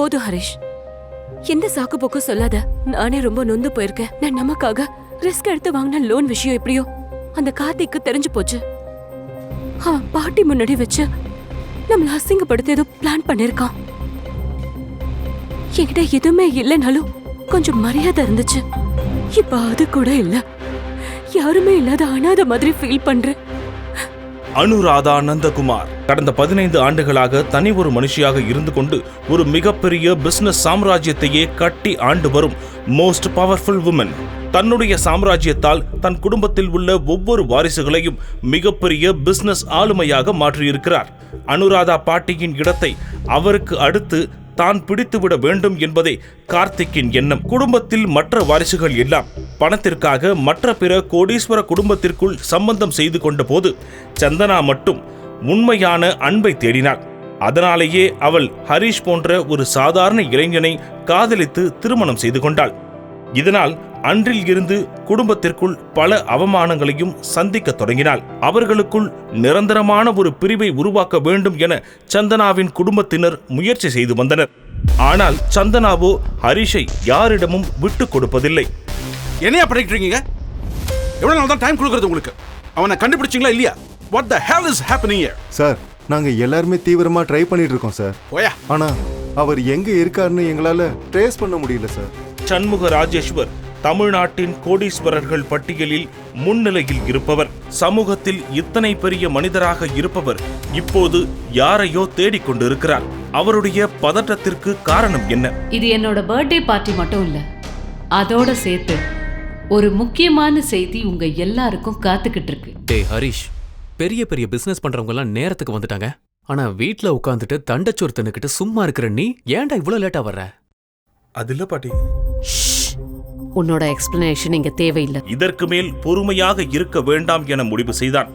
போதும் ஹரிஷ். எந்த சாக்கு போக்கும் சொல்லாத. நானே ரொம்ப நொந்து போயிருக்கேன். நான் நமக்காக ரிஸ்க் எடுத்து வாங்கின லோன் விஷயம் எப்படியோ? அந்த கார்த்திக்கு தெரிஞ்சு போச்சு. அவன் பாட்டி முன்னாடி வச்சு நம்மள அசிங்கப்படுத்த ஏதோ பிளான் பண்ணிருக்கான் என்கிட்ட எதுவுமே இல்லைனாலும் கொஞ்சம் மரியாதை இருந்துச்சு. இப்ப அது கூட இல்ல. யாருமே இல்லாத அனாதை மாதிரி ஃபீல் பண்றேன். அனுராதா நந்தகுமார். கடந்த பதினைந்து ஆண்டுகளாக தனி ஒரு மனுஷியாக இருந்து கொண்டு ஒரு மிகப்பெரிய பிசினஸ் சாம்ராஜ்யத்தையே கட்டி ஆண்டு வரும் மோஸ்ட் பவர்ஃபுல் உமன் தன்னுடைய சாம்ராஜ்யத்தால் தன் குடும்பத்தில் உள்ள ஒவ்வொரு வாரிசுகளையும் மிகப்பெரிய பிசினஸ் ஆளுமையாக மாற்றியிருக்கிறார். அனுராதா பாட்டியின் இடத்தை அவருக்கு அடுத்து தான் பிடித்துவிட வேண்டும் என்பதே கார்த்திக்கின் எண்ணம். குடும்பத்தில் மற்ற வாரிசுகள் எல்லாம் பணத்திற்காக மற்ற பிற கோடீஸ்வர குடும்பத்திற்குள் சம்பந்தம் செய்து கொண்ட போது சந்தனா மட்டும் உண்மையான அன்பை தேடினாள். அதனாலேயே அவள் ஹரிஷ் போன்ற ஒரு சாதாரண இளைஞனை காதலித்து திருமணம் செய்து கொண்டாள். இதனால் அன்றில் இருந்து குடும்பத்திற்குள் பல அவமானங்களையும் சந்திக்க தொடங்கினாள். அவர்களுக்குள் நிரந்தரமான ஒரு பிரிவை உருவாக்க வேண்டும் என சந்தனாவின் குடும்பத்தினர் முயற்சி செய்து வந்தனர். ஆனால் சந்தனாவோ ஹரிஷை யாரிடமும் விட்டுக் கொடுப்பதில்லை. என்னையா இருக்கீங்க எவ்வளவு நாள் தான் டைம் கொடுக்கறது உங்களுக்கு? அவனை கண்டுபிடிச்சிங்களா இல்லையா? What the hell is happening sir நாங்க எல்லாருமே தீவிரமா ட்ரை பண்ணிட்டு இருக்கோம் சார் போயா? ஆனா அவர் எங்க இருக்காருன்னு எங்களால ட்ரேஸ் பண்ண முடியல சார் சண்முக ராஜேஸ்வர் தமிழ்நாட்டின் கோடீஸ்வரர்கள் பட்டியலில் முன்னிலையில் இருப்பவர். சமூகத்தில் இத்தனை பெரிய மனிதராக இருப்பவர் இப்போது யாரையோ தேடிக் கொண்டிருக்கிறார். அவருடைய பதட்டத்திற்கு காரணம் என்ன? இது என்னோட பர்த்டே பார்ட்டி மட்டும் இல்ல. அதோட சேர்த்து ஒரு முக்கியமான செய்தி உங்க எல்லாருக்கும் காத்துக்கிட்டு இருக்கு. டேய் ஹரிஷ். பெரிய பெரிய பிசினஸ் பண்றவங்க எல்லாம் நேரத்துக்கு வந்துட்டாங்க. ஆனா வீட்ல உட்காந்துட்டு தண்டச்சோறு தின்னுக்கிட்டு சும்மா இருக்கிற நீ ஏன்டா இவ்வளவு லேட்டா வர்ற? அது இல்ல பாட்டி. உன்னோட எக்ஸ்பிளனேஷன் இங்க தேவையில்லை. இதற்கு மேல் பொறுமையாக இருக்க வேண்டாம் என முடிவு செய்தான்.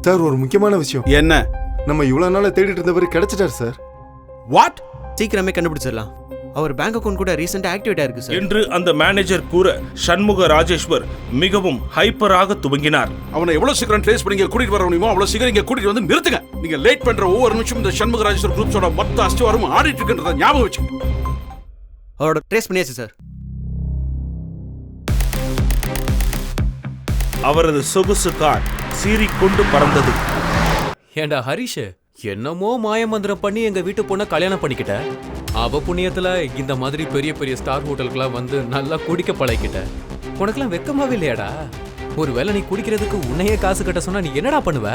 சார் ஒரு முக்கியமான விஷயம். என்ன? நம்ம இவ்வளவு நாளா தேடிட்டு இருந்தவர் கிடைச்சிட்டார் சார். வாட் சீக்கிரமே கண்டுபிடிச்சிடலாம். அவர் பேங்க் அக்கவுண்ட் கூட ரீசெண்டா ஆக்டிவேட் ஆயிருக்கு சார் என்று அந்த மேனேஜர் கூற சண்முக ராஜேஸ்வர் மிகவும் ஹைப்பராக துவங்கினார். அவனை எவ்வளவு சீக்கிரம் ட்ரேஸ் பண்ணி இங்க கூட்டிட்டு வர முடியுமோ அவ்வளவு சீக்கிரம் இங்க கூட்டிட்டு வந்து நிறுத்துங்க. நீங்க லேட் பண்ற ஒவ்வொரு நிமிஷம் இந்த சண்முகராஜேஸ்வர் குரூப்ஸோட மொத்த அஸ்திவாரம் ஆடிட்டு இருக்குன்றத ஞாபகம் வச்சு அவரோட ட்ரேஸ் பண்ணியாச்சு சார் அவரது சொகுசு கார் சீறிக்கொண்டு பறந்தது. ஏன்டா ஹரிஷ்? என்னமோ மாயமந்திரம் பண்ணி எங்க வீட்டு பொண்ணை கல்யாணம் பண்ணிக்கிட்ட. அவ புண்ணியத்துல இந்த மாதிரி பெரிய பெரிய ஸ்டார் ஹோட்டலுக்குலாம் வந்து நல்லா குடிக்க பழகிக்கிட்ட. உனக்கெல்லாம் வெக்கமாவே இல்லையாடா? ஒருவேளை நீ குடிக்கிறதுக்கு உன்னையே காசு கட்ட சொன்னா நீ என்னடா பண்ணுவ?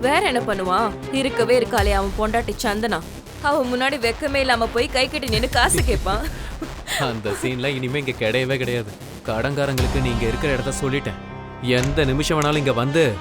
வேற என்ன பண்ணுவான்? இருக்கவே இருக்காளே அவன் பொண்டாட்டி சந்தனா. அவன் முன்னாடி வெக்கமே இல்லாம போய் கை கட்டி நின்னு காசு கேட்பான். அந்த சீன்லாம் இனிமே இங்க கிடையவே கிடையாது. கடங்காரங்களுக்கு நீங்க இருக்கிற இடத்த சொல்லிட்டேன். எந்த நிமிஷம் வேணாலும் இங்க வந்து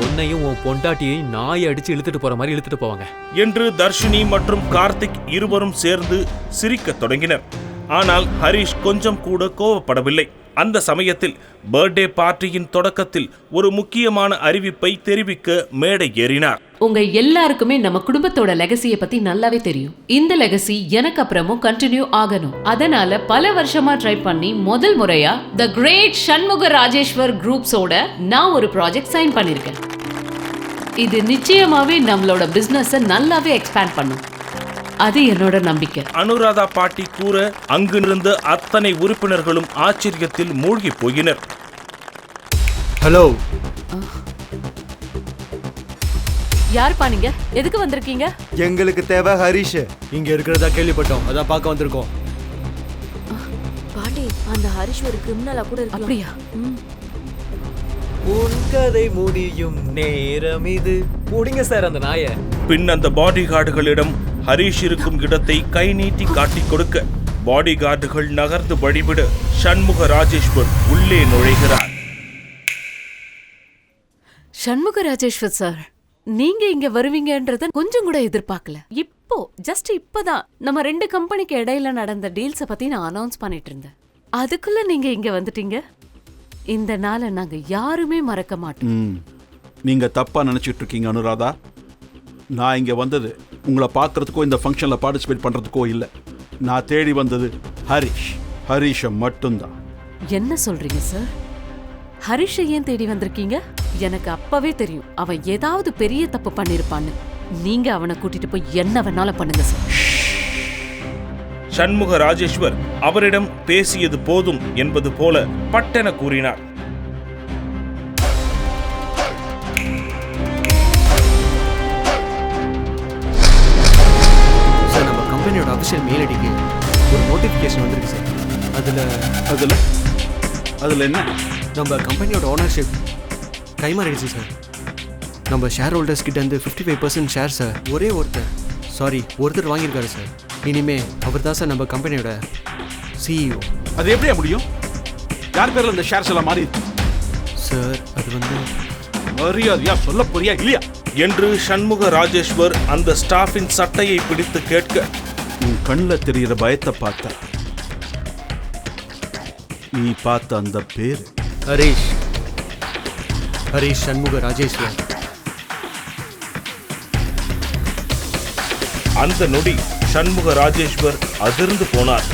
உன்னையும் உன் பொண்டாட்டியையும் நாயை அடிச்சு இழுத்துட்டு போற மாதிரி இழுத்துட்டு போவாங்க. என்று தர்ஷினி மற்றும் கார்த்திக் இருவரும் சேர்ந்து சிரிக்கத் தொடங்கினர். ஆனால் ஹரிஷ் கொஞ்சம் கூட கோபப்படவில்லை அந்த சமயத்தில் பர்த்டே பார்ட்டியின் தொடக்கத்தில் ஒரு முக்கியமான அறிவிப்பை தெரிவிக்க மேடை ஏறினார். உங்க எல்லாருக்குமே நம்ம குடும்பத்தோட லெகசிய பத்தி நல்லாவே தெரியும். இந்த லெகசி எனக்கு அப்புறமும் கண்டினியூ ஆகணும். அதனால பல வருஷமா ட்ரை பண்ணி முதல் முறையா த கிரேட் சண்முக ராஜேஸ்வர் குரூப்ஸோட நான் ஒரு ப்ராஜெக்ட் சைன் பண்ணிருக்கேன். இது நிச்சயமாவே நம்மளோட பிசினஸ நல்லாவே எக்ஸ்பேண்ட் பண்ணும். அது என்னோட நம்பிக்கை. அனுராதா பாட்டி கூற அங்கிருந்த அத்தனை உறுப்பினர்களும் ஆச்சரியத்தில் மூழ்கி போயினர். ஹலோ. யாருப்பா நீங்க? எதுக்கு வந்திருக்கீங்க? எங்களுக்கு தேவை ஹரிஷ். இங்க இருக்கிறதா கேள்விப்பட்டோம். அதான் பார்க்க வந்திருக்கோம். பாட்டி அந்த ஹரிஷ் ஒரு கிரிமினலா கூட இருக்கு அப்படியா? உன் கதை முடியும் நேரம் இது. முடிங்க சார் அந்த நாயை. பின் அந்த பாடி கார்டுகளிடம் ஹரிஷ் இருக்கும் இடத்தை கை நீட்டி காட்டிக் கொடுக்க. பாடி கார்டுகள் நகர்ந்து வழிவிட. சண்முக ராஜேஸ்வர் உள்ளே நுழைகிறார். சண்முக ராஜேஸ்வர் சார் நீங்க இங்க வருவீங்கன்றத கொஞ்சம் கூட எதிர்பார்க்கல. இப்போ ஜஸ்ட் இப்பதான் நம்ம ரெண்டு கம்பெனிக்கு இடையில நடந்த டீல்ஸ பத்தி நான் அனௌன்ஸ் பண்ணிட்டு இருந்தேன். அதுக்குள்ள நீங்க இங்க வந்துட்டீங்க? இந்த நாளை நாங்க யாருமே மறக்க மாட்டோம். நீங்க தப்பா நினைச்சிட்டு இருக்கீங்க அனுராதா. நான் இங்க வந்தது உங்களை பார்க்கறதுக்கோ இந்த ஃபங்க்ஷன்ல பார்ட்டிசிபேட் பண்றதுக்கோ இல்லை. நான் தேடி வந்தது ஹரிஷ். ஹரிஷை மட்டும்தான். என்ன சொல்றீங்க சார் ஹரிஷை ஏன் தேடி வந்திருக்கீங்க? எனக்கு அப்பவே தெரியும். அவன் ஏதாவது பெரிய தப்பு பண்ணிருப்பான்னு. நீங்க அவனை கூட்டிட்டு போய் என்ன வேணாலும் பண்ணுங்க சார் சண்முக ராஜேஸ்வர் அவரிடம் பேசியது போதும் என்பது போல பட்டென கூறினார். கம்பெனியோட அஃபிஷியல் மெயில் ஐடிக்கு ஒரு நோட்டிஃபிகேஷன் வந்திருக்கு சார் அதில் அதில்? அதில் என்ன? நம்ம கம்பெனியோட ஓனர்ஷிப் கைமாறிடுச்சு சார் நம்ம ஷேர் ஹோல்டர்ஸ் கிட்ட இருந்து fifty five percent share sir ஒரே ஒருத்தர் சாரி ஒருத்தர் வாங்கியிருக்காரு சார் இனிமே அவர் தான் சார் நம்ம கம்பெனியோட E சிஇஓ அது எப்படியா முடியும்? யார் பேரில் இந்த ஷேர்ஸ் எல்லாம் மாறி? சார் அது வந்து மரியாதையா சொல்ல போறியா இல்லையா? என்று சண்முக ராஜேஸ்வர் அந்த ஸ்டாஃபின் சட்டையை பிடித்து கேட்க உன் கண்ணில் தெரிகிற பயத்தை பார்த்த. நீ பார்த்த அந்த பேர்? ஹரீஷ். ஹரீஷ் சண்முக ராஜேஸ்வர் அந்த நொடி சண்முக ராஜேஸ்வர் அதிர்ந்து போனார்.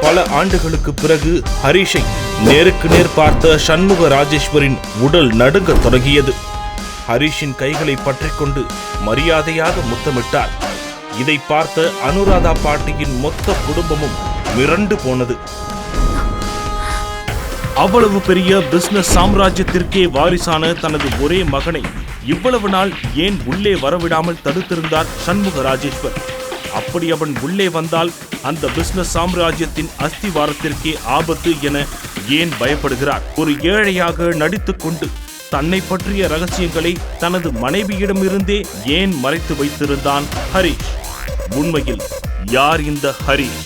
பல ஆண்டுகளுக்கு பிறகு ஹரிஷை நேருக்கு நேர் பார்த்த சண்முக ராஜேஸ்வரின் உடல் நடுங்கத் தொடங்கியது. ஹரிஷின் கைகளை பற்றிக்கொண்டு மரியாதையாக முத்தமிட்டார். இதை பார்த்த அனுராதா பாட்டியின் மொத்த குடும்பமும் மிரண்டு போனது. அவ்வளவு பெரிய பிசினஸ் சாம்ராஜ்யத்திற்கே வாரிசான தனது ஒரே மகனை இவ்வளவு நாள் ஏன் உள்ளே வரவிடாமல் தடுத்திருந்தார் சண்முக ராஜேஸ்வர். அப்படி அவன் உள்ளே வந்தால் அந்த பிசினஸ் சாம்ராஜ்யத்தின் அஸ்திவாரத்திற்கே ஆபத்து என ஏன் பயப்படுகிறார்? ஒரு ஏழையாக நடித்துக்கொண்டு தன்னை பற்றிய ரகசியங்களை தனது மனைவியிடமிருந்தே ஏன் மறைத்து வைத்திருந்தான் ஹரிஷ்? உண்மையில் யார் இந்த ஹரிஷ்?